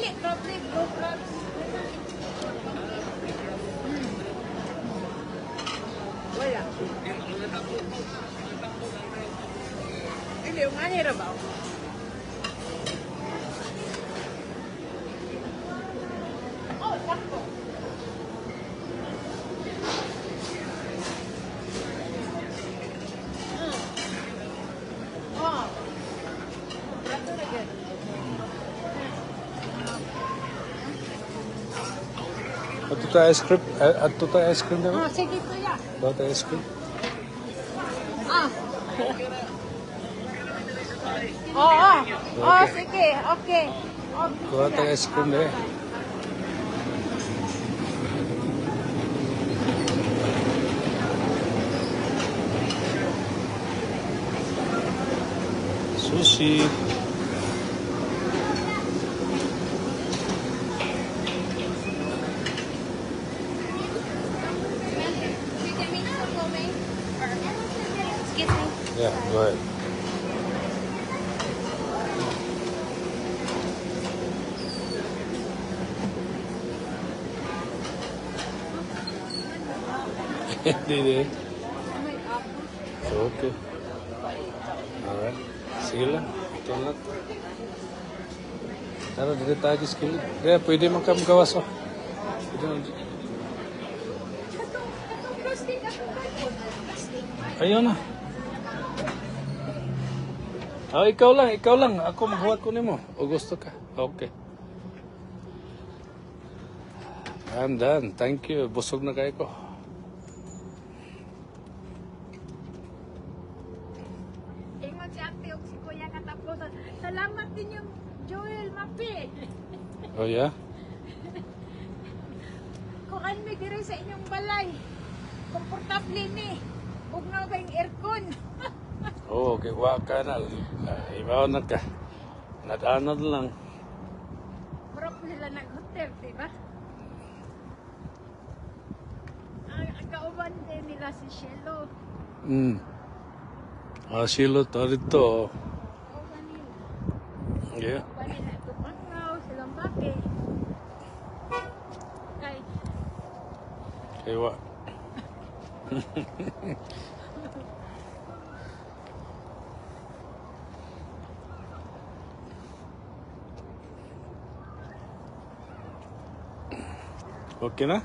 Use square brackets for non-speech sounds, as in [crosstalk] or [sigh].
problem, no problem. Hmm. Wala. Hindi, yung anira ba? Oh, sakto. Hmm. Oh. Rato na gan. Ato tayo ice cream. eh, Ato tayo ice cream. Oh, sige kuya. Ato tayo ice cream. Ah. Oo. Oh, oh. oh, sige. Okay. Okay. Kuha tayo ice cream daw. Sushi. Yeah, go ahead. [laughs] Din. Okay. Alright. Sige lang. Ito lang. Tara, dito tayo sa skillet. Kaya pwede gawas oh. Pwede. Ayun na. Ah, ikaw lang, ikaw lang. Ako maghuwat ko nimo. O gusto ka? Okay. I'm done. Thank you. Busog na kayo ko. Ingon si ate o si kuya katapusan. Salamat din yung Joel Mapi. Oh yeah? Kung ano may diri sa inyong balay. Komportable ni. Huwag na aircon? [laughs] Oo, okay. Wa ka na. Ah, na ka. Nadanad lang. Marap nila nag-hotel, di ba? Ang, kauban din nila si Shelo. Hmm. Ah, silo to rito. Kauban nila. Yeah. Kauban nila Tumangaw, silang baki. Kay, Kaya wa. [laughs] ఓకేనా?